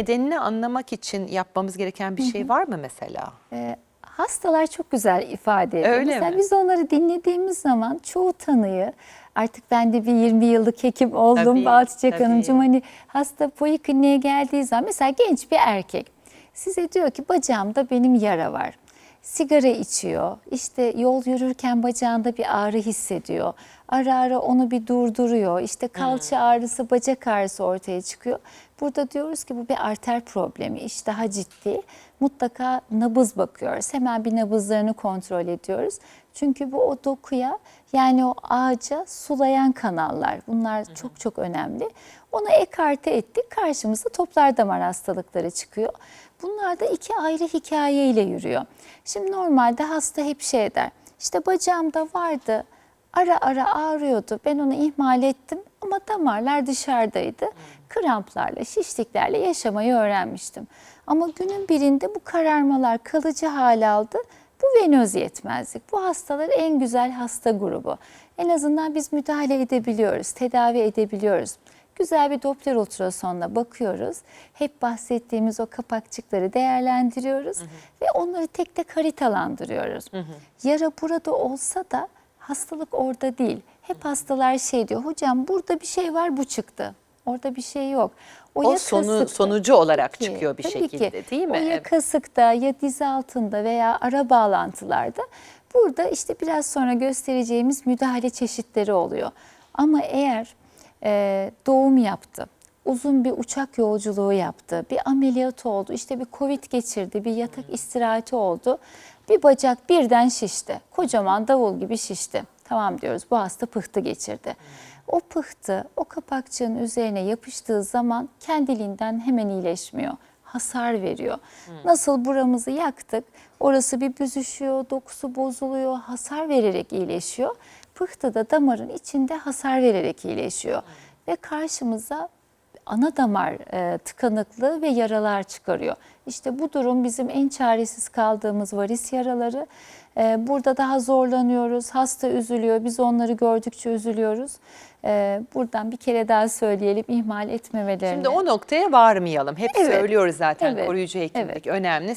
nedenini anlamak için yapmamız gereken bir şey var mı mesela? Ee, hastalar çok güzel ifade ediyor. Öyle Mesela mi? biz onları dinlediğimiz zaman çoğu tanıyı artık ben de bir 20 yıllık hekim oldum Tabii, Balçıçak tabii. Hanımcığım. Hani hasta polikliniğe geldiği zaman mesela genç bir erkek size diyor ki bacağımda benim yara var. Sigara içiyor, işte yol yürürken bacağında bir ağrı hissediyor. Ara ara onu bir durduruyor. İşte kalça Hmm. ağrısı, bacak ağrısı ortaya çıkıyor. Burada diyoruz ki bu bir arter problemi, iş daha ciddi. Mutlaka nabız bakıyoruz. Hemen bir nabızlarını kontrol ediyoruz. Çünkü bu o dokuya yani o ağaca sulayan kanallar. Bunlar çok çok önemli. Onu ekarte ettik. Karşımıza toplar damar hastalıkları çıkıyor. Bunlar da iki ayrı hikayeyle yürüyor. Şimdi normalde hasta hep şey der. İşte bacağımda vardı, ara ara ağrıyordu. Ben onu ihmal ettim ama damarlar dışarıdaydı. Kramplarla, şişliklerle yaşamayı öğrenmiştim. Ama günün birinde bu kararmalar kalıcı hal aldı. Bu venöz yetmezlik. Bu hastalar en güzel hasta grubu. En azından biz müdahale edebiliyoruz, tedavi edebiliyoruz. Güzel bir Doppler ultrasonla bakıyoruz. Hep bahsettiğimiz o kapakçıkları değerlendiriyoruz ve onları tek tek haritalandırıyoruz. Yara burada olsa da hastalık orada değil. Hep hastalar şey diyor, hocam burada bir şey var bu çıktı. Orada bir şey yok. O ya sonu kasıkta- sonucu olarak ki, çıkıyor bir şekilde ki. değil mi? O ya kasıkta ya diz altında veya ara bağlantılarda burada işte biraz sonra göstereceğimiz müdahale çeşitleri oluyor. Ama eğer e, doğum yaptı, uzun bir uçak yolculuğu yaptı, bir ameliyat oldu, işte bir covid geçirdi, bir yatak istirahati oldu, bir bacak birden şişti, kocaman davul gibi şişti. Tamam diyoruz bu hasta pıhtı geçirdi. O pıhtı o kapakçığın üzerine yapıştığı zaman kendiliğinden hemen iyileşmiyor. Hasar veriyor. Nasıl buramızı yaktık, orası bir büzüşüyor, dokusu bozuluyor, hasar vererek iyileşiyor. Pıhtı da damarın içinde hasar vererek iyileşiyor. Ve karşımıza ana damar e, tıkanıklığı ve yaralar çıkarıyor. İşte bu durum bizim en çaresiz kaldığımız varis yaraları. E, burada daha zorlanıyoruz, hasta üzülüyor, biz onları gördükçe üzülüyoruz. E, buradan bir kere daha söyleyelim ihmal etmemelerini. Şimdi o noktaya varmayalım. Hep Evet, söylüyoruz zaten evet, koruyucu hekimlik evet. önemli.